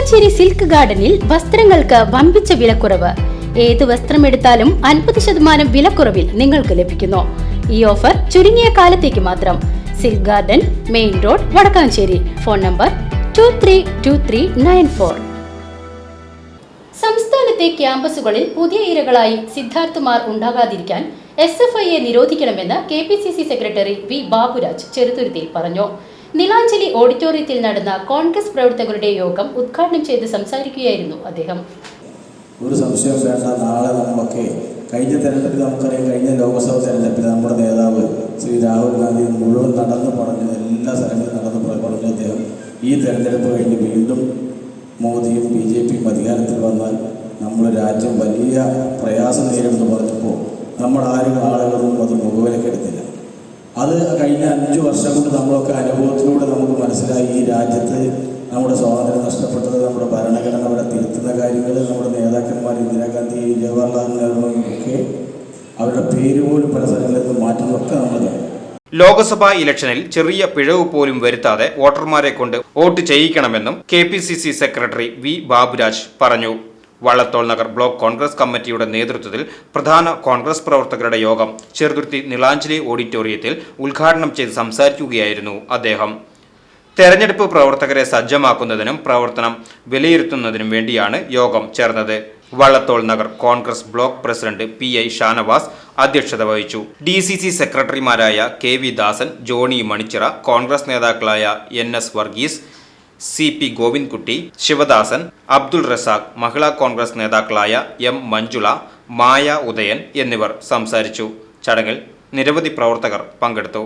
Valakkanchery silk ഗാർഡനിൽ വസ്ത്രങ്ങൾക്ക് വമ്പിച്ച വിലക്കുറവ്. ഏത് വസ്ത്രമെടുത്താലും അൻപത് ശതമാനം വിലക്കുറവിൽ നിങ്ങൾക്ക് ലഭിക്കുന്നു. ഈ ഓഫർ ചുരുങ്ങിയ കാലത്തേക്ക് മാത്രം. Silk garden main road Vadakkanchery. Phone number two three two three nine four സംസ്ഥാനത്തെ ക്യാമ്പസുകളിൽ പുതിയ ഇരകളായി സിദ്ധാർത്ഥമാർ ഉണ്ടാകാതിരിക്കാൻ എസ് എഫ് ഐയെ നിരോധിക്കണമെന്ന് K P C C secretary V Baburaj ചെറുതുരുത്തിയിൽ പറഞ്ഞു. നിലാഞ്ജലി ഓഡിറ്റോറിയത്തിൽ നടന്ന കോൺഗ്രസ് പ്രവർത്തകരുടെ യോഗം ഉദ്ഘാടനം ചെയ്ത് സംസാരിക്കുകയായിരുന്നു അദ്ദേഹം. ഒരു സംശയം വേണ്ട. നാളെ നമുക്ക് കഴിഞ്ഞ തെരഞ്ഞെടുപ്പിൽ നമുക്കറിയാം കഴിഞ്ഞ ലോക്സഭ തെരഞ്ഞെടുപ്പിൽ നമ്മുടെ നേതാവ് ശ്രീ രാഹുൽ ഗാന്ധി മുഴുവൻ നടന്നു പറഞ്ഞു എല്ലാ സ്ഥലങ്ങളിലും നടന്നു പറഞ്ഞ അദ്ദേഹം. ഈ തെരഞ്ഞെടുപ്പ് കഴിഞ്ഞ് വീണ്ടും മോദിയും ബി ജെ പിയും അധികാരത്തിൽ വന്നാൽ നമ്മുടെ രാജ്യം വലിയ പ്രയാസം നേരിടുമെന്ന് പറഞ്ഞപ്പോൾ നമ്മൾ ആരും ആളുകളൊന്നും കഴിഞ്ഞ അഞ്ച് വർഷം കൊണ്ട് നമ്മളൊക്കെ അനുഭവത്തിലൂടെ നമുക്ക് മനസ്സിലായി ഈ രാജ്യത്ത് നമ്മുടെ സ്വാതന്ത്ര്യം നഷ്ടപ്പെട്ടത് നമ്മുടെ ഭരണഘടന അവിടെ തിരുത്തുന്ന കാര്യങ്ങൾ നമ്മുടെ നേതാക്കന്മാർ ഇന്ദിരാഗാന്ധി ജവഹർലാൽ നെഹ്റു ഒക്കെ അവരുടെ പേര് പോലും പല സ്ഥലങ്ങളിൽ നിന്ന് മാറ്റുന്നതൊക്കെ നമ്മൾ. ലോക്സഭാ ഇലക്ഷനിൽ ചെറിയ പിഴവ് പോലും വരുത്താതെ വോട്ടർമാരെ കൊണ്ട് വോട്ട് ചെയ്യിക്കണമെന്നും കെ സെക്രട്ടറി വി ബാബുരാജ് പറഞ്ഞു വള്ളത്തോൾ നഗർ ബ്ലോക്ക് കോൺഗ്രസ് കമ്മിറ്റിയുടെ നേതൃത്വത്തിൽ പ്രധാന കോൺഗ്രസ് പ്രവർത്തകരുടെ യോഗം ചെറുതുരുത്തി നിളാഞ്ജലി ഓഡിറ്റോറിയത്തിൽ ഉദ്ഘാടനം ചെയ്ത് സംസാരിക്കുകയായിരുന്നു അദ്ദേഹം. തെരഞ്ഞെടുപ്പ് പ്രവർത്തകരെ സജ്ജമാക്കുന്നതിനും പ്രവർത്തനം വിലയിരുത്തുന്നതിനും വേണ്ടിയാണ് യോഗം ചേർന്നത്. Vallathol Nagar Congress block president P I Shanavas അധ്യക്ഷത വഹിച്ചു. ഡി സി സി സെക്രട്ടറിമാരായ കെ വി ദാസൻ ജോണി മണിച്ചിറ കോൺഗ്രസ് നേതാക്കളായ N S Varghese C P Govindkutty Sivadasan Abdul Razak Mahila Congress നേതാക്കളായ എം മഞ്ജുള മായ ഉദയൻ എന്നിവർ സംസാരിച്ചു. ചടങ്ങിൽ നിരവധി പ്രവർത്തകർ പങ്കെടുത്തു.